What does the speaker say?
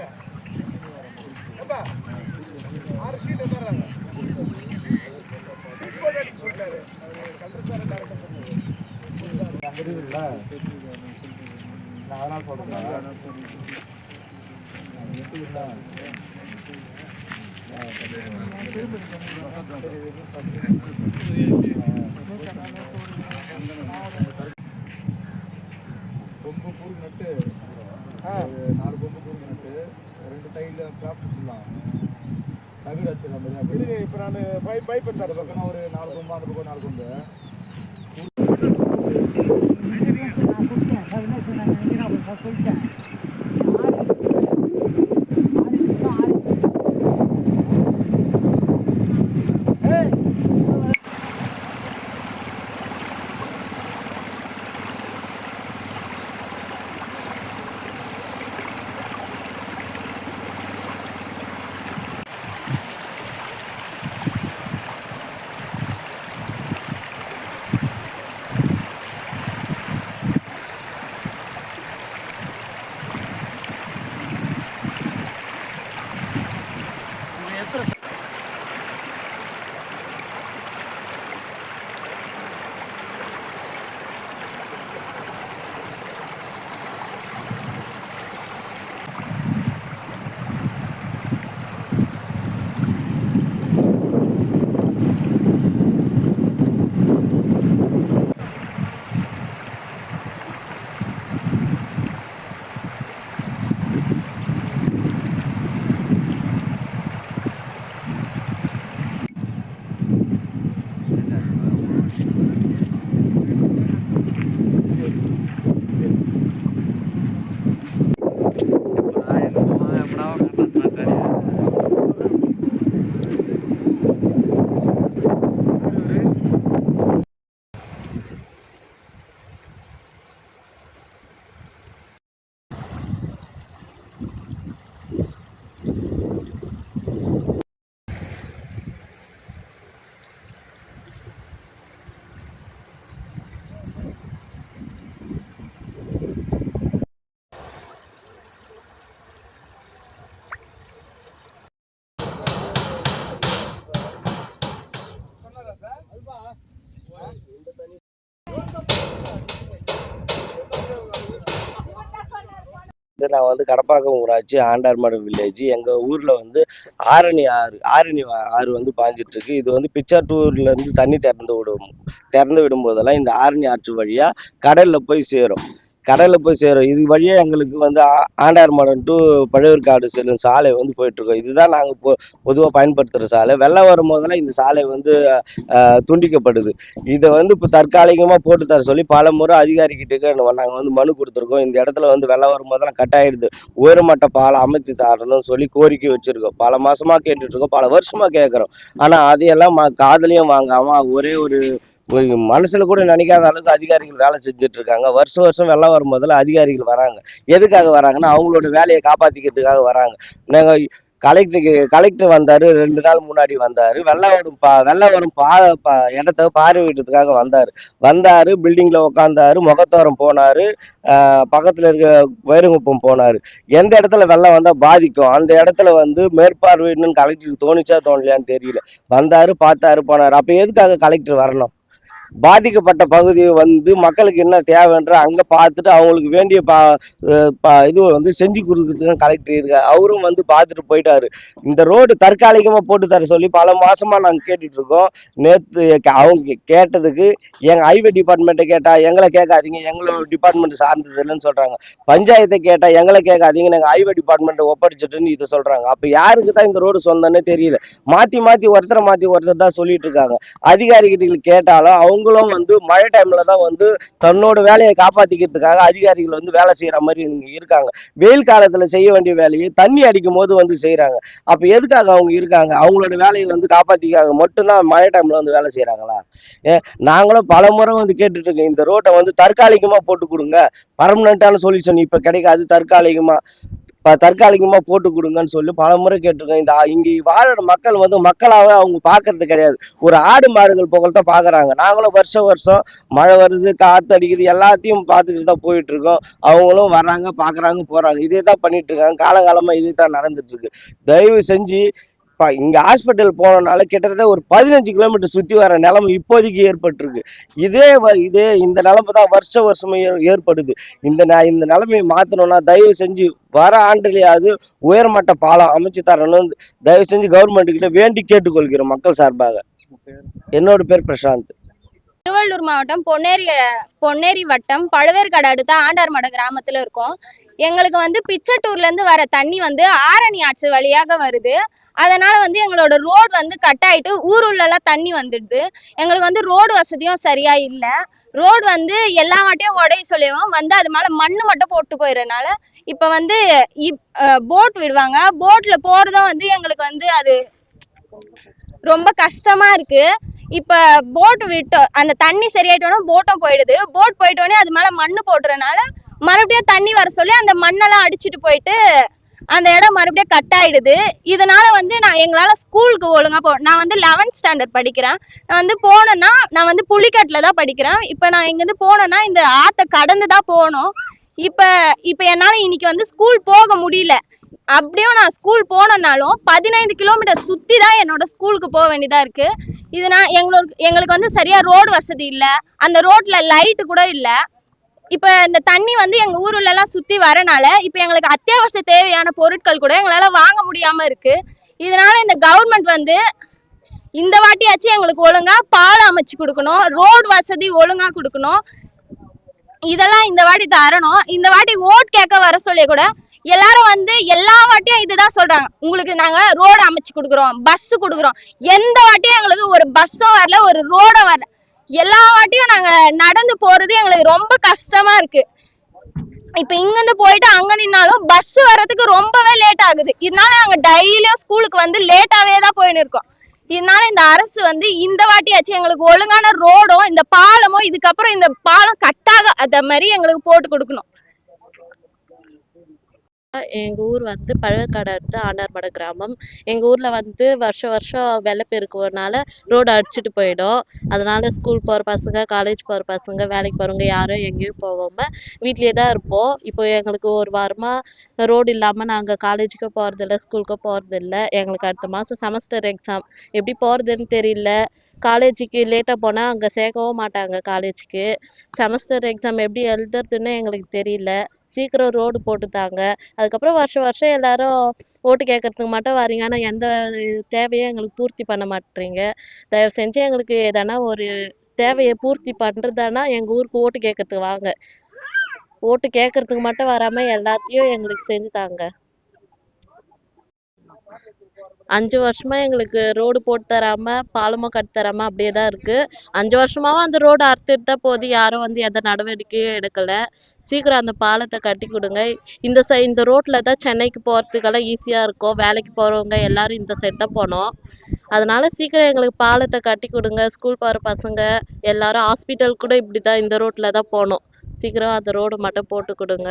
Sheet எடுத்துடுறாங்க ஆறு sheet எடுத்துடுறாங்க சொல்லிட்டாரு அவர் சொன்னாரு அங்கே இருக்குல்ல நான் அதனால் சொல்கிறேன் நட்டு நாலு கொம்பு கூறு நட்டு ரெண்டு டைலில் கிராஃப்ட் வச்சுக்கலாம் தகுடு வச்சுக்கலாம் மாதிரி அப்படி இப்போ நான் பைப் பைப் இந்த எடுத்தாரு பக்கம் ஒரு நாலு கொம்பு அந்த பக்கம் நாலு கொம்பு வந்து நான் வந்து கடப்பாக்கம் ஊராட்சி ஆண்டார்மடு வில்லேஜ் எங்கள் ஊரில் வந்து ஆரணி ஆறு ஆரணி ஆறு வந்து பாஞ்சிட்டு இருக்கு இது வந்து பிச்சாட்டூர்லேருந்து தண்ணி திறந்து விடும் திறந்து விடும்போதெல்லாம் இந்த ஆரணி ஆற்று வழியாக கடலில் போய் சேரும். கடலில் போய் சேரும். இது வழியே எங்களுக்கு வந்து ஆண்டார் மடம் டு பழையூர்காடு செல்லும் சாலை வந்து போயிட்டுருக்கோம். இதுதான் நாங்கள் பொ பொதுவாக பயன்படுத்துகிற சாலை. வெள்ளம் வரும்போதெல்லாம் இந்த சாலை வந்து ஆஹ், துண்டிக்கப்படுது. இதை வந்து இப்போ தற்காலிகமாக போட்டு தர சொல்லி பல முறை அதிகாரிகிட்ட நாங்கள் வந்து மனு கொடுத்துருக்கோம். இந்த இடத்துல வந்து வெள்ளம் வரும்போதெல்லாம் கட் ஆயிடுது உயர்மட்ட பாலம் அமைத்து தரணும்னு சொல்லி கோரிக்கை வச்சிருக்கோம். பல மாசமா கேட்டுட்டு இருக்கோம் பல வருஷமா கேட்குறோம் ஆனா அதையெல்லாம் ம- காதுலயும் வாங்காம ஒரே ஒரு மனசுல கூட நினைக்காத அளவுக்கு அதிகாரிகள் வேலை செஞ்சுட்டு இருக்காங்க வருஷம் வருஷம் வெள்ளம் வரும்போதெல்லாம் அதிகாரிகள் வராங்க. எதுக்காக வராங்கன்னா அவங்களோட வேலையை காப்பாத்திக்கிறதுக்காக வராங்க. நாங்க கலெக்டருக்கு கலெக்டர் வந்தாரு ரெண்டு நாள் முன்னாடி வந்தாரு. வெள்ளம் வரும் பா வெள்ளம் வரும் பா பா இடத்த பார்வையிட்டதுக்காக வந்தாரு. வந்தாரு பில்டிங்ல உட்காந்தாரு முகத்தோரம் போனாரு பக்கத்தில் பக்கத்துல இருக்க வைரங்குப்பம் போனாரு. எந்த இடத்துல வெள்ளம் வந்தா பாதிக்கும்? அந்த இடத்துல வந்து மேற்பார்வையிடணும்னு கலெக்டருக்கு தோணுச்சா தோணலையான்னு தெரியல. வந்தாரு பார்த்தாரு போனாரு. அப்ப எதுக்காக கலெக்டர் வரணும்? பாதிக்கப்பட்ட பகுதி வந்து மக்களுக்கு என்ன தேவைன்ற அங்க பார்த்துட்டு அவங்களுக்கு வேண்டிய பா இது வந்து செஞ்சு கொடுக்குறதுக்கு கலெக்டர் இருக்காரு. அவரும் வந்து பார்த்துட்டு போயிட்டாரு. இந்த ரோடு தற்காலிகமா போட்டு தர சொல்லி பல மாசமா நாங்க கேட்டுட்டு இருக்கோம். நேத்து அவங்க கேட்டதுக்கு எங்க ஹைவே டிபார்ட்மெண்ட்டை கேட்டா எங்களை கேட்காதீங்க எங்களோட டிபார்ட்மெண்ட் சார்ந்தது இல்லைன்னு சொல்றாங்க. பஞ்சாயத்தை கேட்டா எங்களை கேட்காதீங்க நாங்கள் ஹைவே டிபார்ட்மெண்ட்டை ஒப்படைச்சிட்டுன்னு இதை சொல்றாங்க. அப்ப யாருக்கு தான் இந்த ரோடு சொந்தன்னே தெரியல. மாத்தி மாத்தி ஒருத்தரை மாத்தி ஒருத்தர் தான் சொல்லிட்டு இருக்காங்க. அதிகாரிகிட்ட கேட்டாலும் அவங்களும் வந்து மழை டைம்ல தான் வந்து தன்னோட வேலையை காப்பாத்திக்கிறதுக்காக அதிகாரிகள் வந்து வேலை செய்யற மாதிரி இருக்காங்க. வெயில் காலத்துல செய்ய வேண்டிய வேலையை தண்ணி அடிக்கும் போது வந்து செய்யறாங்க அப்ப எதுக்காக அவங்க இருக்காங்க? அவங்களோட வேலையை வந்து காப்பாத்திக்காக மட்டும்தான் மழை டைம்ல வந்து வேலை செய்யறாங்களா ஏ நாங்களும் பல முறை வந்து கேட்டுட்டு இருக்கோம். இந்த ரோட்டை வந்து தற்காலிகமா போட்டு கொடுங்க. பர்மனண்டான சொல்யூஷன் இப்ப கிடைக்காது. தற்காலிகமா தற்காலிகமாக போட்டு கொடுங்கன்னு சொல்லி பல முறை கேட்டிருக்கோம் இந்த இங்கே வாழுற மக்கள் வந்து மக்களாகவே அவங்க பார்க்கறது கிடையாது. ஒரு ஆடு மாடுகள் புகழ் தான் பார்க்குறாங்க நாங்களும் வருஷம் வருஷம் மழை வருது காற்று அடிக்குது எல்லாத்தையும் பார்த்துக்கிட்டு தான் போயிட்டு இருக்கோம் அவங்களும் வர்றாங்க பார்க்குறாங்க போகிறாங்க இதே தான் பண்ணிட்டு இருக்காங்க காலகாலமாக இதே தான் நடந்துட்டு இருக்கு தயவு செஞ்சு இப்போ இங்கே ஹாஸ்பிட்டல் போனனால கிட்டத்தட்ட ஒரு பதினஞ்சு கிலோமீட்டர் சுற்றி வர நிலைமை இப்போதைக்கு ஏற்பட்டிருக்கு. இதே இதே இந்த நிலைமை தான் வருஷம் வருஷமே ஏற்படுது. இந்த ந- இந்த நிலைமையை மாற்றணும்னா தயவு செஞ்சு வர ஆண்டுலேயாவது உயர்மட்ட பாலம் அமைச்சு தரணும் தயவு செஞ்சு கவர்மெண்ட் கிட்ட வேண்டி கேட்டுக்கொள்கிறோம் மக்கள் சார்பாக. என்னோட பேர் பிரசாந்த். திருவள்ளூர் மாவட்டம் பொன்னேரி பொன்னேரி வட்டம் பழுவேற்காடு அடுத்த ஆண்டார்மட கிராமத்துல இருக்கோம். எங்களுக்கு வந்து பிச்சட்டூர்ல இருந்து வர தண்ணி வந்து ஆரணி ஆற்று வழியாக வருது. அதனால வந்து எங்களோட ரோடு வந்து கட் ஆயிட்டு ஊர் உள்ளலாம் தண்ணி வந்துடுது. எங்களுக்கு வந்து ரோடு வசதியும் சரியா இல்லை. ரோடு வந்து எல்லா வாட்டையும் உடைய சொல்லிடுவோம். வந்து அது மேல மண்ணு மட்டும் போட்டு போயிடுறதுனால இப்ப வந்து போட் விடுவாங்க. போட்ல போறதும் வந்து எங்களுக்கு வந்து அது ரொம்ப கஷ்டமா இருக்கு. இப்ப போட் விட்டோம். அந்த தண்ணி சரியாயிட்டோன்னா போட்டும் போயிடுது. போட் போயிட்டோடனே அது மேல மண்ணு போட்டுறதுனால மறுபடியும் தண்ணி வர சொல்லி அந்த மண்ணெல்லாம் அடிச்சுட்டு போயிட்டு அந்த இடம் மறுபடியும் கட் ஆயிடுது. இதனால வந்து நான் எங்களால ஸ்கூலுக்கு ஒழுங்கா போ நான் வந்து லெவன்த் ஸ்டாண்டர்ட் படிக்கிறேன். நான் வந்து போனேன்னா நான் வந்து புலிக்கட்டில் தான் படிக்கிறேன். இப்போ நான் இங்கேருந்து போனேன்னா இந்த ஆற்றை கடந்து தான் போகணும். இப்போ இப்போ என்னால் இன்னைக்கு வந்து ஸ்கூல் போக முடியல. அப்படியும் நான் ஸ்கூல் போனனாலும் பதினைந்து கிலோமீட்டர் சுற்றி தான் என்னோட ஸ்கூலுக்கு போக வேண்டியதாக இருக்கு. இது நான் எங்களுக்கு எங்களுக்கு வந்து சரியா ரோடு வசதி இல்லை. அந்த ரோட்ல லைட்டு கூட இல்லை. இப்ப இந்த தண்ணி வந்து எங்க ஊர்ல எல்லாம் சுத்தி வரனால இப்ப எங்களுக்கு அத்தியாவசிய தேவையான பொருட்கள் கூட எங்களால வாங்க முடியாம இருக்கு. இதனால இந்த கவர்மெண்ட் வந்து இந்த வாட்டியாச்சும் எங்களுக்கு ஒழுங்கா பால் அமைச்சு கொடுக்கணும் ரோடு வசதி ஒழுங்கா கொடுக்கணும். இதெல்லாம் இந்த வாட்டி தரணும். இந்த வாட்டி ஓட் கேட்க வர சொல்லி கூட எல்லாரும் வந்து எல்லா வாட்டியும் இதுதான் சொல்றாங்க. உங்களுக்கு நாங்க ரோடு அமைச்சு கொடுக்குறோம் பஸ் கொடுக்குறோம். எந்த வாட்டியும் எங்களுக்கு ஒரு பஸ்ஸோ வரல ஒரு ரோடோ வரல. எல்லா வாட்டியும் நாங்க நடந்து போறது எங்களுக்கு ரொம்ப கஷ்டமா இருக்கு. இப்ப இங்க இருந்து போயிட்டு அங்க நின்னாலும் பஸ் வர்றதுக்கு ரொம்பவே லேட் ஆகுது. இதனால நாங்க டெய்லியும் ஸ்கூலுக்கு வந்து லேட்டாவே தான் போயின்னு இருக்கோம். இதனால இந்த அரசு வந்து இந்த வாட்டியாச்சும் எங்களுக்கு ஒழுங்கான ரோடும் இந்த பாலமும் இதுக்கப்புறம் இந்த பாலம் கட்டாக அத மாதிரி எங்களுக்கு போட்டு கொடுக்கணும். எங்கள் ஊர் வந்து பழவேற்காடு அடுத்த ஆண்டார்மட கிராமம். எங்கள் ஊரில் வந்து வருஷம் வருஷம் வெள்ளப்பெருக்குனால ரோடு அடிச்சிட்டு போயிடும். அதனால ஸ்கூல் போகிற பசங்க காலேஜ் போகிற பசங்க வேலைக்கு போகிறவங்க யாரும் எங்கேயும் போகாமல் வீட்டிலே தான் இருப்போம். இப்போ எங்களுக்கு ஒரு வாரமாக ரோடு இல்லாமல் நாங்கள் காலேஜுக்கு போகிறதில்ல ஸ்கூலுக்கு போகிறதில்ல எங்களுக்கு அடுத்த மாதம் செமஸ்டர் எக்ஸாம் எப்படி போகிறதுன்னு தெரியல. காலேஜுக்கு லேட்டாக போனால் அங்கே சேர்க்கவும் மாட்டாங்க காலேஜுக்கு செமஸ்டர் எக்ஸாம் எப்படி எழுதுறதுன்னு எங்களுக்கு தெரியல. சீக்கிரம் ரோடு போட்டு தாங்க அதுக்கப்புறம் வருஷம் வருஷம் எல்லாரும் ஓட்டு கேட்கறதுக்கு மட்டும் வரீங்க. ஆனால் எந்த தேவையும் எங்களுக்கு பூர்த்தி பண்ண மாட்டேறீங்க தயவு செஞ்சு எங்களுக்கு எதனா ஒரு தேவையை பூர்த்தி பண்ணுறதானா எங்கள் ஊருக்கு ஓட்டு கேட்கறதுக்கு வாங்க. ஓட்டு கேட்கறதுக்கு மட்டும் வராமல் எல்லாத்தையும் எங்களுக்கு செஞ்சு தாங்க. அஞ்சு வருஷமா எங்களுக்கு ரோடு போட்டு தராம பாலமும் கட்டி தராம அப்படியே தான் இருக்கு. அஞ்சு வருஷமாவும் அந்த ரோடு அறுத்துட்டு தான் போகுது. யாரும் வந்து எந்த நடவடிக்கையும் எடுக்கல. சீக்கிரம் அந்த பாலத்தை கட்டி கொடுங்க. இந்த சை இந்த ரோட்ல தான் சென்னைக்கு போறதுக்கெல்லாம் ஈஸியா இருக்கும். வேலைக்கு போறவங்க எல்லாரும் இந்த சைடு தான் போனோம் அதனால சீக்கிரம் எங்களுக்கு பாலத்தை கட்டி கொடுங்க. ஸ்கூல் போற பசங்க எல்லாரும் ஹாஸ்பிட்டல் கூட இப்படி தான் இந்த ரோட்ல தான் போகணும். சீக்கிரம் அந்த ரோடு மட்டும் போட்டு கொடுங்க.